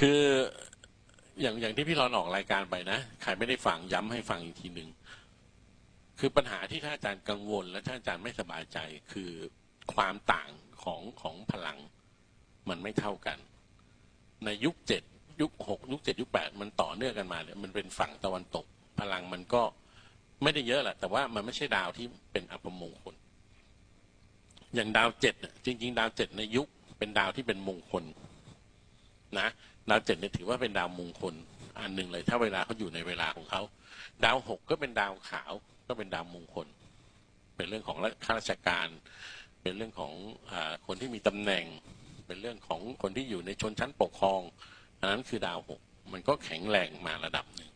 คืออย่างอย่างที่พี่รอนออกรายการไปนะใครไม่ได้ฟังย้ำให้ฟังอีกทีหนึ่งคือปัญหาที่ท่านอาจารย์กังวล และท่านอาจารย์ไม่สบายใจคือความต่างของของพลังมันไม่เท่ากัน ในยุคเจ็ดยุคหกยุคเจ็ดยุคแปดมันต่อเนื่องกันมาเนี่ยมันเป็นฝั่งตะวันตก พลังมันก็ไม่ได้เยอะแหละแต่ว่ามันไม่ใช่ดาวที่เป็นอัปมงคล อย่างดาวเจ็ดจริง ๆ ดาวเจ็ดในยุคเป็นดาวที่เป็นมงคลนะ ดาวเจ็ดเนี่ยถือว่าเป็นดาวมงคลอันหนึ่งเลย ถ้าเวลาเขาอยู่ในเวลาของเขา ดาวหกก็เป็นดาวขาวก็เป็นดาวมงคล เป็นเรื่องของข้าราชการ เป็นเรื่องของอคนที่มีตำแหน่ง เป็นเรื่องของคนที่อยู่ในชนชั้นปกครองอันนั้นคือดาวหกมันก็แข็งแรงมาระดับหนึ่ง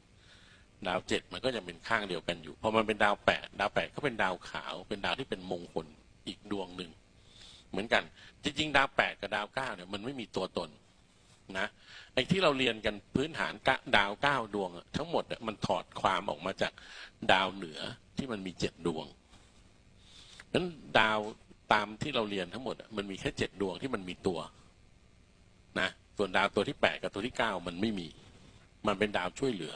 ดาวเจ็ดมันก็ยังเป็นข้างเดียวกันอยู่พอมันเป็นดาวแปดดาวแปดก็เป็นดาวขาว เป็นดาวที่เป็นมงคลอีกดวงหนึ่งเหมือนกัน จริงๆ ดาวแปดกับดาวเก้าเนี่ยมันไม่มีตัวตน นะไอ้ที่เราเรียนกันพื้นฐานดาวเก้าดวง ทั้งหมดมันถอดความออกมาจากดาวเหนือที่มันมีเจ็ดดวงนั้นดาวตามที่เราเรียนทั้งหมดมันมีแค่เจ็ดดวงที่มันมีตัวนะส่วนดาวตัวที่แปดกับตัวที่เก้ามันไม่มี มันเป็นดาวช่วยเหลือ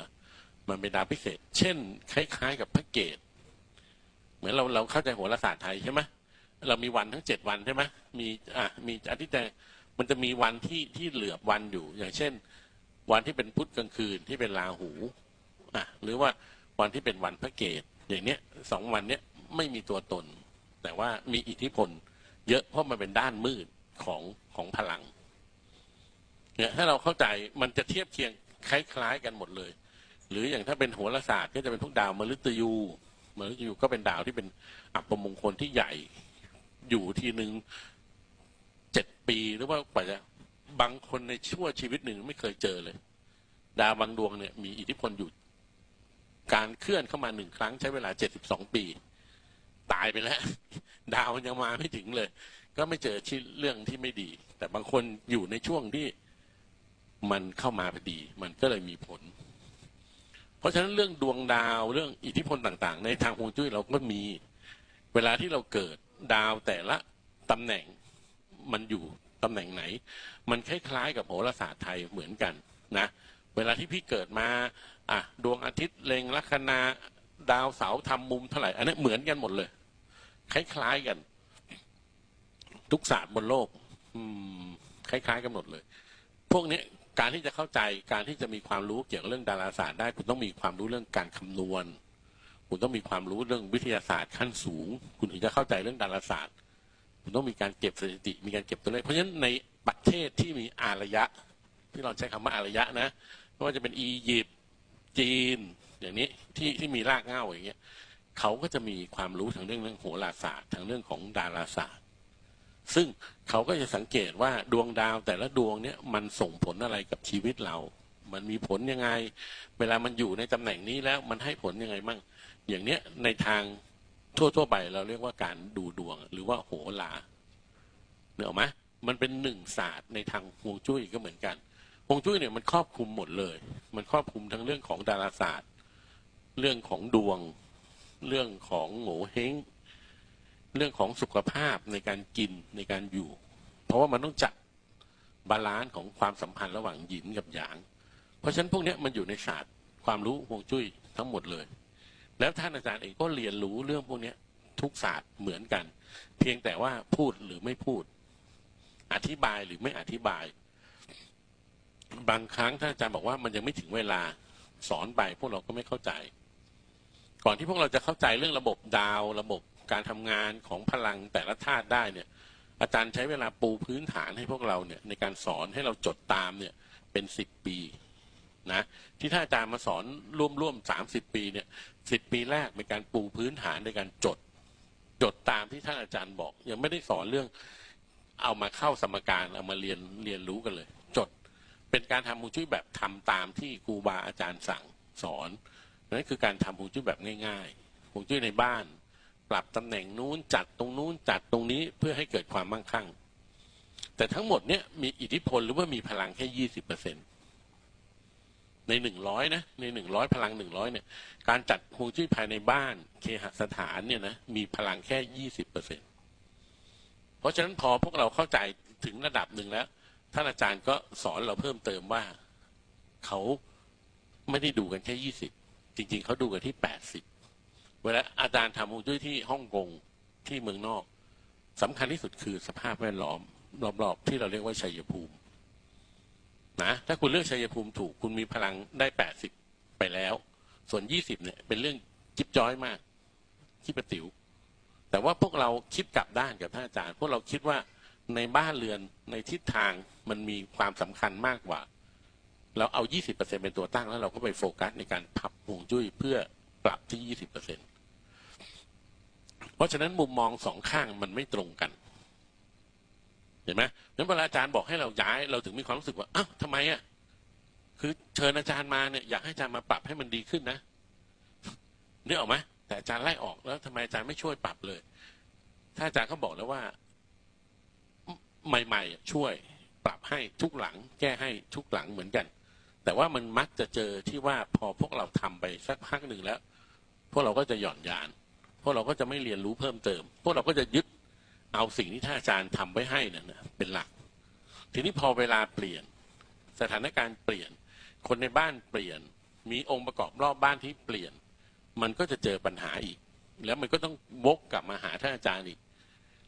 มันเป็นดาวพิเศษ เช่น คล้าย ๆ กับพระเกตเหมือนเราเราเข้าใจโหราศาสตร์ไทยใช่ไหมเรามีวันทั้งเจ็ดวันใช่ไหมมีอะมีอาทิตย์แต่ มันจะมีวันที่ที่เหลือบวันอยู่ อย่างเช่น วันที่เป็นพุธกลางคืนที่เป็นราหูอะหรือว่าวันที่เป็นวันพระเกตอย่างเนี้ยสองวันเนี้ยไม่มีตัวตน แต่ว่ามีอิทธิพล เยอะเพราะมันเป็นด้านมืดของของพลังเนี่ยถ้าเราเข้าใจมันจะเทียบเคียงคล้าย ๆ กันหมดเลย หรืออย่างถ้าเป็นโหราศาสตร์ก็จะเป็นพวกดาวมฤตยูมฤตยูก็เป็นดาวที่เป็นอัปมงคลที่ใหญ่อยู่ทีหนึ่ง ปีหรือว่ากว่าจะบางคนในชั่วชีวิตหนึ่งไม่เคยเจอเลย ดาวบางดวงเนี่ยมีอิทธิพลอยู่ การเคลื่อนเข้ามาหนึ่งครั้งใช้เวลาเจ็ดสิบสองปี ตายไปแล้ว ดาวยังมาไม่ถึงเลย ก็ไม่เจอที่เรื่องที่ไม่ดี แต่บางคนอยู่ในช่วงที่มันเข้ามาพอดี มันก็เลยมีผล เพราะฉะนั้นเรื่องดวงดาวเรื่องอิทธิพลต่างๆ ในทางฮวงจุ้ยเราก็มี เวลาที่เราเกิดดาวแต่ละตำแหน่ง มันอยู่ตำแหน่งไหน มันคล้ายๆกับโหราศาสตร์ไทยเหมือนกันนะเวลาที่พี่เกิดมาอะดวงอาทิตย์เล็งลัคนาดาวเสาร์ทำมุมเท่าไหร่อันนี้เหมือนกันหมดเลย คล้ายๆกัน ทุกศาสตร์บนโลกคล้ายๆกันหมดเลย พวกนี้การที่จะเข้าใจการที่จะมีความรู้เกี่ยวกับเรื่องดาราศาสตร์ได้คุณต้องมีความรู้เรื่องการคำนวณ คุณต้องมีความรู้เรื่องวิทยาศาสตร์ขั้นสูง คุณถึงจะเข้าใจเรื่องดาราศาสตร์ คุณต้องมีการเก็บสถิติ มีการเก็บตัวเลขเพราะฉะนั้นในประเทศที่มีอารยะ ที่เราใช้คำว่าอารยะนะไม่ว่าจะเป็นอียิปต์จีน อย่างนี้ที่ที่มีรากเหง้าอย่างเงี้ยเขาก็จะมีความรู้ทางเรื่องเรื่องโหราศาสตร์ทางเรื่องของดาราศาสตร์ ซึ่งเขาก็จะสังเกตว่าดวงดาวแต่ละดวงเนี่ยมันส่งผลอะไรกับชีวิตเรา มันมีผลยังไง เวลามันอยู่ในตำแหน่งนี้แล้วมันให้ผลยังไงมั่งอย่างเนี้ยในทาง ทั่วๆไปเราเรียกว่าการดูดวง หรือว่าโหราเนอะไหมมันเป็นหนึ่งศาสตร์ในทางฮวงจุ้ยก็เหมือนกันฮวงจุ้ยเนี่ยมันครอบคลุมหมดเลย มันครอบคลุมทั้งเรื่องของดาราศาสตร์ เรื่องของดวง เรื่องของโงเฮงเรื่องของสุขภาพในการกินในการอยู่ เพราะว่ามันต้องจัดบาลานซ์ของความสัมพันธ์ระหว่างหยินกับหยาง เพราะฉะนั้นพวกนี้มันอยู่ในศาสตร์ความรู้ฮวงจุ้ยทั้งหมดเลย แล้วท่านอาจารย์เองก็เรียนรู้เรื่องพวกนี้ทุกศาสตร์เหมือนกัน เพียงแต่ว่าพูดหรือไม่พูด อธิบายหรือไม่อธิบาย บางครั้งท่านอาจารย์บอกว่ามันยังไม่ถึงเวลาสอนไปพวกเราก็ไม่เข้าใจ ก่อนที่พวกเราจะเข้าใจเรื่องระบบดาว ระบบการทำงานของพลังแต่ละธาตุได้เนี่ย อาจารย์ใช้เวลาปูพื้นฐานให้พวกเราเนี่ยในการสอนให้เราจดตามเนี่ยเป็นสิบปี นะที่ท่านอาจารย์มาสอนร่วมๆสามสิบปีเนี่ยสิบปีแรกเป็นการปูพื้นฐานในการจด จดตามที่ท่านอาจารย์บอก ยังไม่ได้สอนเรื่องเอามาเข้าสมการเอามาเรียนเรียนรู้กันเลย จดเป็นการทำฮูจุ้ยแบบทำตามที่ครูบาอาจารย์สั่งสอนนั่นคือการทำฮูจุ้ยแบบง่ายๆฮูจุ้ยในบ้าน ปรับตำแหน่งนู้นจัดตรงนู้นจัดตรงนี้เพื่อให้เกิดความมั่งคั่ง แต่ทั้งหมดเนี้ยมีอิทธิพลหรือว่ามีพลังแค่ยี่สิบเปอร์เซ็นต์ ในหนึ่งร้อยนะในหนึ่งร้อยพลังหนึ่งร้อยเนี่ย การจัดฮวงจุ้ยภายในบ้าน เคหสถานเนี่ยนะมีพลังแค่ยี่สิบเปอร์เซ็นเพราะฉะนั้นพอพวกเราเข้าใจถึงระดับหนึ่งแล้วท่านอาจารย์ก็สอนเราเพิ่มเติมว่า เขาไม่ได้ดูกันแค่ยี่สิบจริง ๆ เขาดูกันที่แปดสิบเวลาอาจารย์ทำฮวงจุ้ยที่ฮ่องกงที่เมืองนอกสำคัญที่สุดคือสภาพแวดล้อมรอบๆที่เราเรียกว่าชัยภูมิ นะถ้าคุณเลือกชัยภูมิถูกคุณมีพลังได้แปดสิบไปแล้ว ส่วนยี่สิบเนี่ยเป็นเรื่องจิ๊บจ้อยมากคิดประติ๋วแต่ว่าพวกเราคิดกลับด้านกับท่านอาจารย์ พวกเราคิดว่าในบ้านเรือนในทิศทางมันมีความสำคัญมากกว่า เราเอายี่สิบเปอร์เซ็นเป็นตัวตั้งแล้วเราก็ไปโฟกัสในการพับห่วงจุ้ยเพื่อปรับที่ยี่สิบเปอร์เซ็นเพราะฉะนั้นมุมมองสองข้างมันไม่ตรงกัน เห็นไหมนั้นเวลาอาจารย์บอกให้เราย้ายเราถึงมีความรู้สึกว่าอ้าวทำไมอะคือเชิญอาจารย์มาเนี่ยอยากให้อาจารย์มาปรับให้มันดีขึ้นนะนึกออกไหมแต่อาจารย์ไล่ออกแล้วทำไมอาจารย์ไม่ช่วยปรับเลย ถ้าอาจารย์เขาบอกแล้วว่า ใหม่ ๆ ช่วยปรับให้ทุกหลัง แก้ให้ทุกหลังเหมือนกัน แต่ว่ามันมักจะเจอที่ว่าพอพวกเราทำไปสักพักหนึ่งแล้ว พวกเราก็จะหย่อนยาน พวกเราก็จะไม่เรียนรู้เพิ่มเติม พวกเราก็จะยึด เอาสิ่งที่ท่านอาจารย์ทำไว้ให้นั่นนะเป็นหลัก ทีนี้พอเวลาเปลี่ยน สถานการณ์เปลี่ยน คนในบ้านเปลี่ยน มีองค์ประกอบรอบบ้านที่เปลี่ยน มันก็จะเจอปัญหาอีก แล้วมันก็ต้องวกกลับมาหาท่านอาจารย์อีก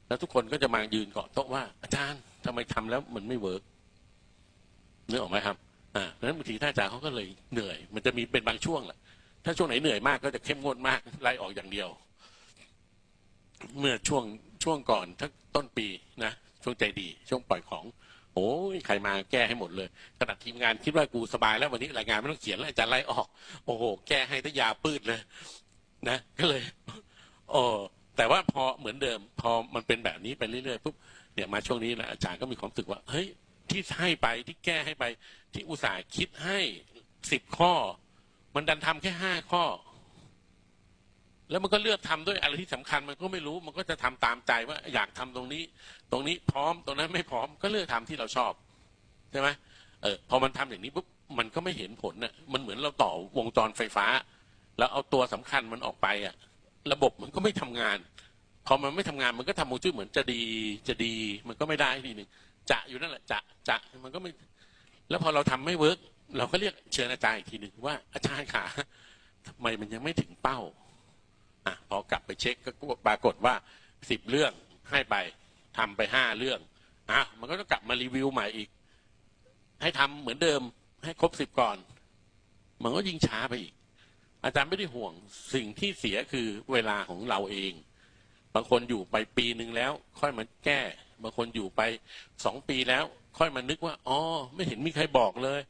แล้วทุกคนก็จะมายืนเกาะโต๊ะว่าอาจารย์ทำไมทำแล้วมันไม่เวิร์กนึกออกไหมครับอ่าเพราะฉะนั้นบางทีท่านอาจารย์เขาก็เลยเหนื่อย มันจะมีเป็นบางช่วงแหละถ้าช่วงไหนเหนื่อยมากก็จะเข้มงวดมากไล่ออกอย่างเดียว เมื่อช่วง ช่วงก่อนทั้งต้นปีนะช่วงใจดี ช่วงปล่อยของโอ้ยใครมาแก้ให้หมดเลยขนาดทีมงานคิดว่ากูสบายแล้ววันนี้รายงานไม่ต้องเขียนแล้วอาจารย์ไล่ออก โอ้โห แก้ให้ทยาปืดเลยนะ ก็เลยโอ้แต่ว่าพอเหมือนเดิม พอมันเป็นแบบนี้ไปเรื่อยๆปุ๊บเนี่ยมาช่วงนี้แหละอาจารย์ก็มีความรู้สึกว่าเฮ้ยที่ให้ไปที่แก้ให้ไปที่อุตส่าห์คิดให้สิบข้อ มันดันทำแค่ห้าข้อ แล้วมันก็เลือกทำด้วยอะไรที่สำคัญมันก็ไม่รู้มันก็จะทำตามใจว่าอยากทำตรงนี้ ตรงนี้พร้อมตรงนั้นไม่พร้อมก็เลือกทำที่เราชอบใช่ไหมเออพอมันทำอย่างนี้ปุ๊บมันก็ไม่เห็นผลน่ะมันเหมือนเราต่อวงจรไฟฟ้า แล้วเอาตัวสำคัญมันออกไปอะ ระบบมันก็ไม่ทำงาน พอมันไม่ทำงานมันก็ทำมูจุ้ยเหมือนจะดีจะดี มันก็ไม่ได้ทีหนึ่งจะอยู่นั่นแหละจะจะมันก็ไม่ แล้วพอเราทำไม่เวิร์กเราก็เรียกเชิญอาจารย์อีกทีหนึ่งว่าอาจารย์ขาทำไมมันยังไม่ถึงเป้า อะพอกลับไปเช็คก็ปรากฏว่าสิบเรื่องให้ไปทำไปห้าเรื่องอะมันก็ต้องกลับมารีวิวใหม่อีก ให้ทำเหมือนเดิมให้ครบสิบก่อน มันก็ยิ่งช้าไปอีก อาจารย์ไม่ได้ห่วงสิ่งที่เสียคือเวลาของเราเอง บางคนอยู่ไปปีหนึ่งแล้ว ค่อยมาแก้ บางคนอยู่ไปสองปีแล้ว ค่อยมานึกว่าอ๋อไม่เห็นมีใครบอกเลย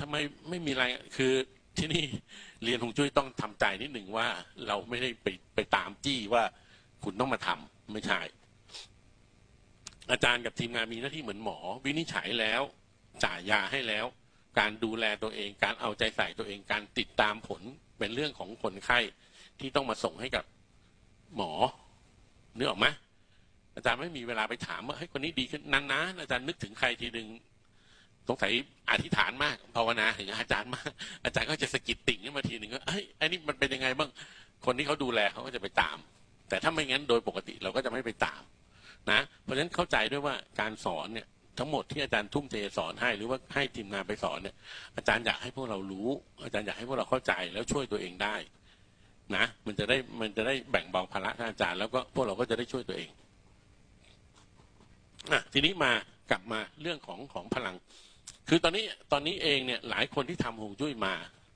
ทำไมไม่มีอะไรคือ ที่นี่เรียนหงจุ้ยต้องทำใจนิดหนึ่งว่า เราไม่ได้ไปไปตามจี้ว่าคุณต้องมาทำไม่ใช่ อาจารย์กับทีมงานมีหน้าที่เหมือนหมอ วินิจฉัยแล้วจ่ายยาให้แล้ว การดูแลตัวเอง การเอาใจใส่ตัวเองการติดตามผลเป็นเรื่องของคนไข้ที่ต้องมาส่งให้กับหมอเนึกออกไหมอาจารย์ไม่มีเวลาไปถามว่าเฮ้ยคนนี้ดีขึ้นนานๆอาจารย์นึกถึงใครทีหนึ่ง สงสัยอธิษฐานมากภาวนาถึงอาจารย์มาก อาจารย์ก็จะสะกิดติ่งขึ้นมาทีหนึ่งว่าเฮ้ยไอ้นี่มันเป็นยังไงบ้างคนที่เขาดูแลเขาก็จะไปตาม แต่ถ้าไม่งั้นโดยปกติเราก็จะไม่ไปตามนะเพราะฉะนั้นเข้าใจด้วยว่าการสอนเนี่ยทั้งหมดที่อาจารย์ทุ่มเทสอนให้หรือว่าให้ทีมงานไปสอนเนี่ย อาจารย์อยากให้พวกเรารู้ อาจารย์อยากให้พวกเราเข้าใจแล้วช่วยตัวเองได้นะมันจะได้มันจะได้แบ่งเบาภาระท่านอาจารย์แล้วก็พวกเราก็จะได้ช่วยตัวเองอะทีนี้มากลับมาเรื่องของของพลัง คือตอนนี้ตอนนี้เองเนี่ยหลายคนที่ทำฮวงจุ้ยมา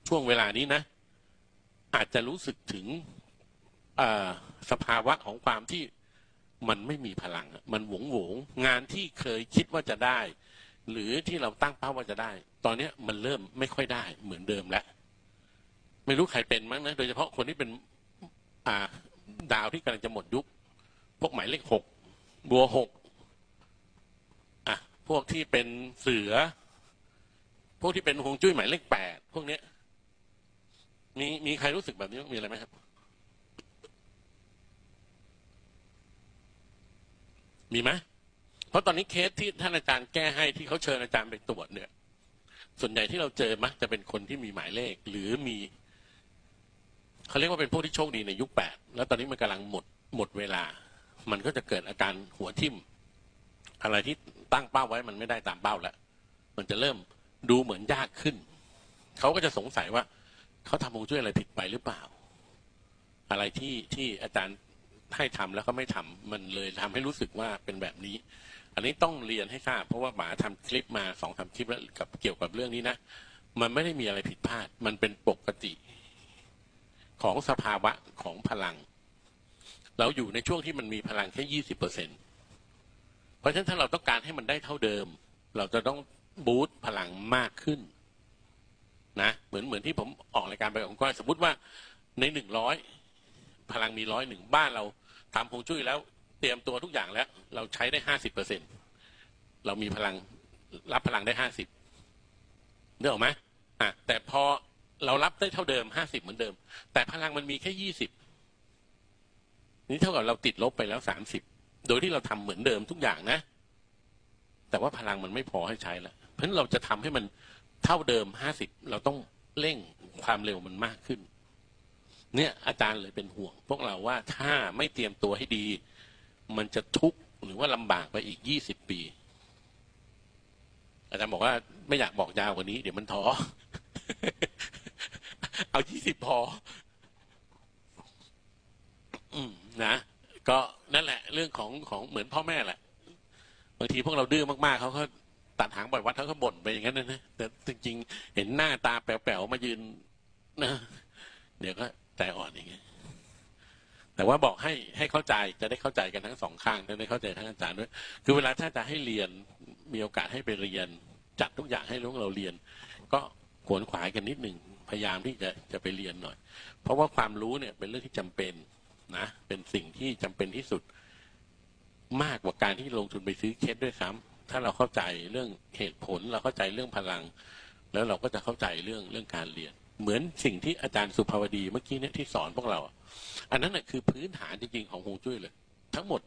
ช่วงเวลานี้นะ อาจจะรู้สึกถึงสภาวะของความที่มันไม่มีพลัง มันหวงหวงงานที่เคยคิดว่าจะได้ หรือที่เราตั้งเป้าว่าจะได้ ตอนนี้มันเริ่มไม่ค่อยได้เหมือนเดิมแล้ว ไม่รู้ใครเป็นมั้งนะ โดยเฉพาะคนที่เป็นาดาวที่กำลังจะหมดยุค พวกหมายเลขหกบัวหกอะพวกที่เป็นเสือ พวกที่เป็นหงจุ้ยหมายเลขแปดพวกเนี้ย มีมีใครรู้สึกแบบนี้มีอะไรไหมครับ มีไหมเพราะตอนนี้เคสที่ท่านอาจารย์แก้ให้ที่เขาเชิญอาจารย์ไปตรวจเนี่ย ส่วนใหญ่ที่เราเจอมักจะเป็นคนที่มีหมายเลข หรือมีเขาเรียกว่าเป็นพวกที่โชคดีในยุคแปดแล้วตอนนี้มันกำลังหมดหมดเวลา มันก็จะเกิดอาการหัวทิ่มอะไรที่ตั้งเป้าไว้มันไม่ได้ตามเป้าแล้วมันจะเริ่ม ดูเหมือนยากขึ้น เขาก็จะสงสัยว่า เขาทำฮวงจุ้ยอะไรผิดไปหรือเปล่า อะไรที่ที่อาจารย์ให้ทำแล้วก็ไม่ทำมันเลยทำให้รู้สึกว่าเป็นแบบนี้ อันนี้ต้องเรียนให้ทราบเพราะว่าหมาทำคลิปมาสองสามคลิปแล้วกับเกี่ยวกับเรื่องนี้นะ มันไม่ได้มีอะไรผิดพลาด มันเป็นปกติ ของสภาวะของพลัง เราอยู่ในช่วงที่มันมีพลังแค่ยี่สิบเปอร์เซ็นเพราะฉะนั้นถ้าเราต้องการให้มันได้เท่าเดิม เราจะต้อง บูตพลังมากขึ้นนะเหมือนเหมือนที่ผมออกรายการไปของก้อยสมมติว่าในหนึ่งร้อยพลังมีร้อยหนึ่งบ้านเราทำพงจุ้ยแล้ว เตรียมตัวทุกอย่างแล้ว เราใช้ได้ห้าสิบเปอร์เซ็นเรามีพลังรับพลังได้ห้าสิบเนกออกไหมอะแต่พอเรารับได้เท่าเดิมห้าสิบเหมือนเดิม แต่พลังมันมีแค่ยี่สิบนี่เท่ากับเราติดลบไปแล้วสามสิบโดยที่เราทำเหมือนเดิมทุกอย่างนะ แต่ว่าพลังมันไม่พอให้ใช้แล้วเพราะฉะนั้นเราจะทำให้มันเท่าเดิมห้าสิบเราต้องเร่งความเร็วมันมากขึ้น เนี่ยอาจารย์เลยเป็นห่วง พวกเราว่าถ้าไม่เตรียมตัวให้ดี มันจะทุกข์หรือว่าลำบากไปอีกยี่สิบปี อาจารย์บอกว่าไม่อยากบอกยาวกว่านี้ เดี๋ยวมันท้อเอายี่สิบพอ อืมนะก็นั่นแหละ เรื่องของของเหมือนพ่อแม่แหละ บางทีพวกเราดื้อมากๆเขาก็ตัดหางปล่อยวัดเขาก็บ่นไปอย่างนั้นนะแต่จริงๆเห็นหน้าตาแป๋วๆมายืนนะเดี๋ยวก็ใจอ่อนอย่างเงี้ยแต่ว่าบอกให้ให้เข้าใจจะได้เข้าใจกันทั้งสองข้างจะได้เข้าใจทั้งอาจารย์ด้วย คือเวลาถ้าจะให้เรียนมีโอกาสให้ไปเรียน จัดทุกอย่างให้ลูกเราเรียน ก็ขวนขวายกันนิดหนึ่งพยายามที่จะจะไปเรียนหน่อย เพราะว่าความรู้เนี่ยเป็นเรื่องที่จำเป็นนะเป็นสิ่งที่จำเป็นที่สุด มากกว่าการที่ลงทุนไปซื้อเคสด้วยซ้ำถ้าเราเข้าใจเรื่องเหตุผลเราเข้าใจเรื่องพลัง แล้วเราก็จะเข้าใจเรื่องเรื่องการเรียน เหมือนสิ่งที่อาจารย์สุภาวดีเมื่อกี้เนี่ยที่สอนพวกเรา อันนั้นนะคือพื้นฐานจริงๆของฮวงจุ้ยเลย ทั้งหมด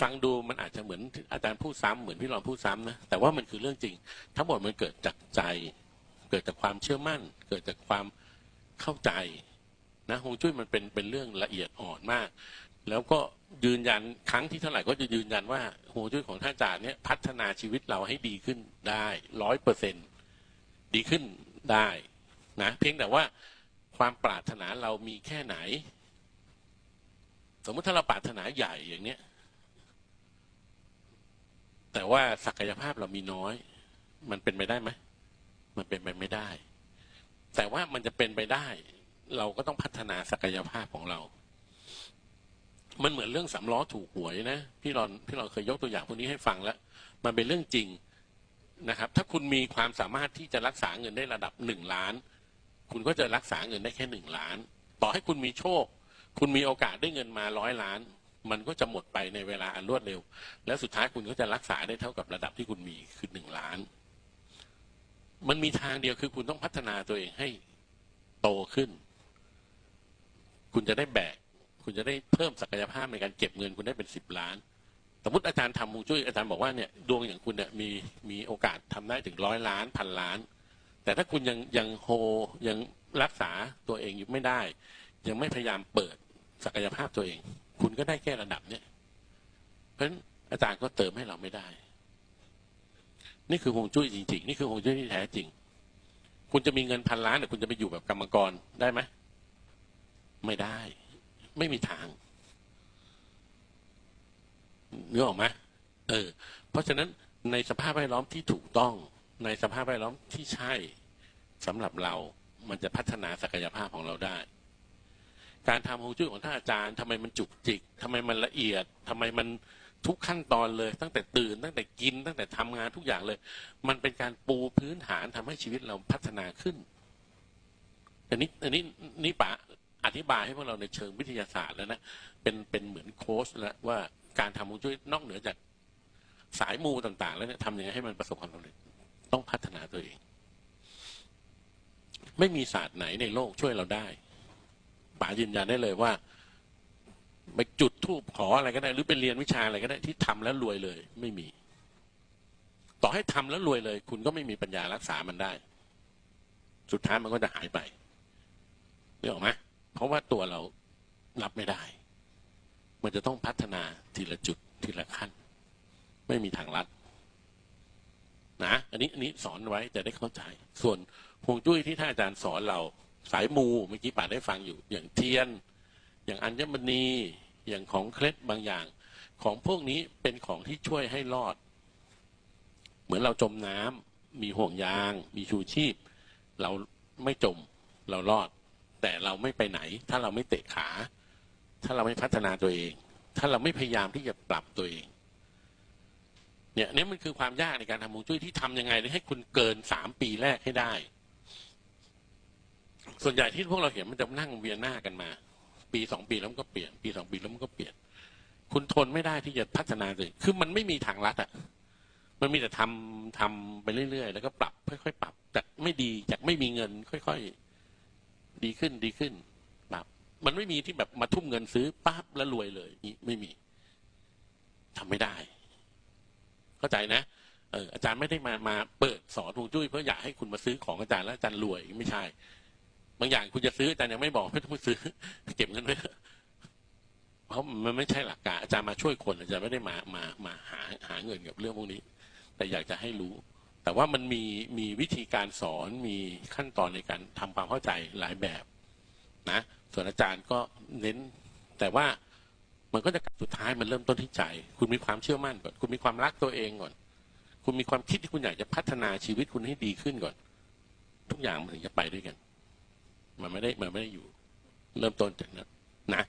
ฟังดูมันอาจจะเหมือนอาจารย์พูดซ้ำเหมือนพี่รอนพูดซ้ำนะแต่ว่ามันคือเรื่องจริง ทั้งหมดมันเกิดจากใจ เกิดจากความเชื่อมั่น เกิดจากความเข้าใจนะฮวงจุ้ยมันเป็นเป็นเรื่องละเอียดอ่อนมาก แล้วก็ยืนยันครั้งที่เท่าไหร่ก็จะยืนยันว่าฮวงจุ้ยของท่านอาจารย์เนี่ยพัฒนาชีวิตเราให้ดีขึ้นได้ร้อยเปอร์เซ็นดีขึ้นได้นะเพียงแต่ว่าความปรารถนาเรามีแค่ไหน สมมติถ้าเราปรารถนาใหญ่อย่างเนี้ย แต่ว่าศักยภาพเรามีน้อย มันเป็นไปได้ไหมมันเป็นไปไม่ได้ แต่ว่ามันจะเป็นไปได้ เราก็ต้องพัฒนาศักยภาพของเรา มันเหมือนเรื่องสำล้อถูกหวยนะพี่รอนพี่รอนเคยยกตัวอย่างพวกนี้ให้ฟังแล้ว มันเป็นเรื่องจริงนะครับ ถ้าคุณมีความสามารถที่จะรักษาเงินได้ระดับหนึ่งล้าน คุณก็จะรักษาเงินได้แค่หนึ่งล้าน ต่อให้คุณมีโชค คุณมีโอกาสได้เงินมาร้อยล้าน มันก็จะหมดไปในเวลาอันรวดเร็ว แล้วสุดท้ายคุณก็จะรักษาได้เท่ากับระดับที่คุณมีคือหนึ่งล้าน มันมีทางเดียวคือคุณต้องพัฒนาตัวเองให้โตขึ้น คุณจะได้แบก คุณจะได้เพิ่มศักยภาพในการเก็บเงินคุณได้เป็นสิบล้าน สมมติอาจารย์ทำมูจุ้ยอาจารย์บอกว่าเนี่ยดวงอย่างคุณเนี่ยมีมีโอกาสทำได้ถึงร้อยล้านพันล้าน แต่ถ้าคุณยังยังโฮยังรักษาตัวเองอยู่ไม่ได้ ยังไม่พยายามเปิดศักยภาพตัวเอง คุณก็ได้แค่ระดับเนี่ยเพราะฉะนั้นอาจารย์ก็เติมให้เราไม่ได้ นี่คือฮวงจุ้ยจริงๆ นี่คือฮวงจุ้ยที่แท้จริง คุณจะมีเงินพันล้านแต่คุณจะไปอยู่แบบกรรมกรได้ไหม ไม่ได้ ไม่มีทางนึกออกไหมเออ เพราะฉะนั้นในสภาพแวดล้อมที่ถูกต้อง ในสภาพแวดล้อมที่ใช่สำหรับเรา มันจะพัฒนาศักยภาพของเราได้ การทำฮวงจุ้ยของท่านอาจารย์ทำไมมันจุกจิกทำไมมันละเอียดทำไมมันทุกขั้นตอนเลย ตั้งแต่ตื่น ตั้งแต่กิน ตั้งแต่ทำงานทุกอย่างเลย มันเป็นการปูพื้นฐานทำให้ชีวิตเราพัฒนาขึ้นอันนี้อันนี้นี่ปะ อธิบายให้พวกเราในเชิงวิทยาศาสตร์แล้วนะเป็นเป็นเหมือนโค้ชแล้วว่าการทำฮวงจุ้ยนอกเหนือจากสายมูต่าง ๆ แล้วเนี่ยทำยังไงให้มันประสบความสำเร็จต้องพัฒนาตัวเอง ไม่มีศาสตร์ไหนในโลกช่วยเราได้ป๋ายืนยันได้เลยว่าไปจุดทูบขออะไรก็ได้ หรือไปเรียนวิชาอะไรก็ได้ที่ทำแล้วรวยเลย ไม่มี ต่อให้ทำแล้วรวยเลย คุณก็ไม่มีปัญญารักษามันได้ สุดท้ายมันก็จะหายไปนึกออกไหม เพราะว่าตัวเรารับไม่ได้ มันจะต้องพัฒนาทีละจุดทีละขั้น ไม่มีทางลัดนะอันนี้อันนี้สอนไว้จะได้เข้าใจ ส่วนฮวงจุ้ยที่ท่านอาจารย์สอนเราสายมูเมื่อกี้ป่าได้ฟังอยู่ อย่างเทียน อย่างอัญมณีอย่างของเคล็ดบางอย่าง ของพวกนี้เป็นของที่ช่วยให้รอด เหมือนเราจมน้ำมีห่วงยาง มีชูชีพ เราไม่จมเรารอด แต่เราไม่ไปไหน ถ้าเราไม่เตะขา ถ้าเราไม่พัฒนาตัวเอง ถ้าเราไม่พยายามที่จะปรับตัวเอง เนี่ยนี่มันคือความยากในการทำฮวงจุ้ยที่ทำยังไงให้คุณเกินสามปีแรกให้ได้ ส่วนใหญ่ที่พวกเราเห็นมันจะนั่งเวียนหน้ากันมา ปีสองปีแล้วมันก็เปลี่ยน ปีสองปีแล้วมันก็เปลี่ยน คุณทนไม่ได้ที่จะพัฒนาตัวเองคือมันไม่มีทางลัดอะมันมีแต่ทำทำไปเรื่อยๆ แล้วก็ปรับค่อยๆ ปรับจากไม่ดีจากไม่มีเงิน ค่อยๆ ดีขึ้นดีขึ้นปรับมันไม่มีที่แบบมาทุ่มเงินซื้อปั๊บแล้วรวยเลยไม่มีทำไม่ได้ เข้าใจนะเอออาจารย์ไม่ได้มามาเปิดสอนฮวงจุ้ยเพื่ออยากให้คุณมาซื้อของอาจารย์แล้วอาจารย์รวยไม่ใช่ บางอย่างคุณจะซื้ออาจารย์ยังไม่บอกไม่ต้องซื้อ เก็บเงินไว้เถอะเพราะมันไม่ใช่หลักการอาจารย์มาช่วยคนอาจารย์ไม่ได้มามามาหาหาเงินกับเรื่องพวกนี้ แต่อยากจะให้รู้ แต่ว่ามันมีมีวิธีการสอนมีขั้นตอนในการทำความเข้าใจหลายแบบนะส่วนอาจารย์ก็เน้น แต่ว่ามันก็จะกลับสุดท้ายมันเริ่มต้นที่ใจ คุณมีความเชื่อมั่นก่อน คุณมีความรักตัวเองก่อน คุณมีความคิดที่คุณอยากจะพัฒนาชีวิตคุณให้ดีขึ้นก่อน ทุกอย่างมันถึงจะไปด้วยกัน มันไม่ได้มันไม่ได้อยู่ เริ่มต้นจากนั้นนะ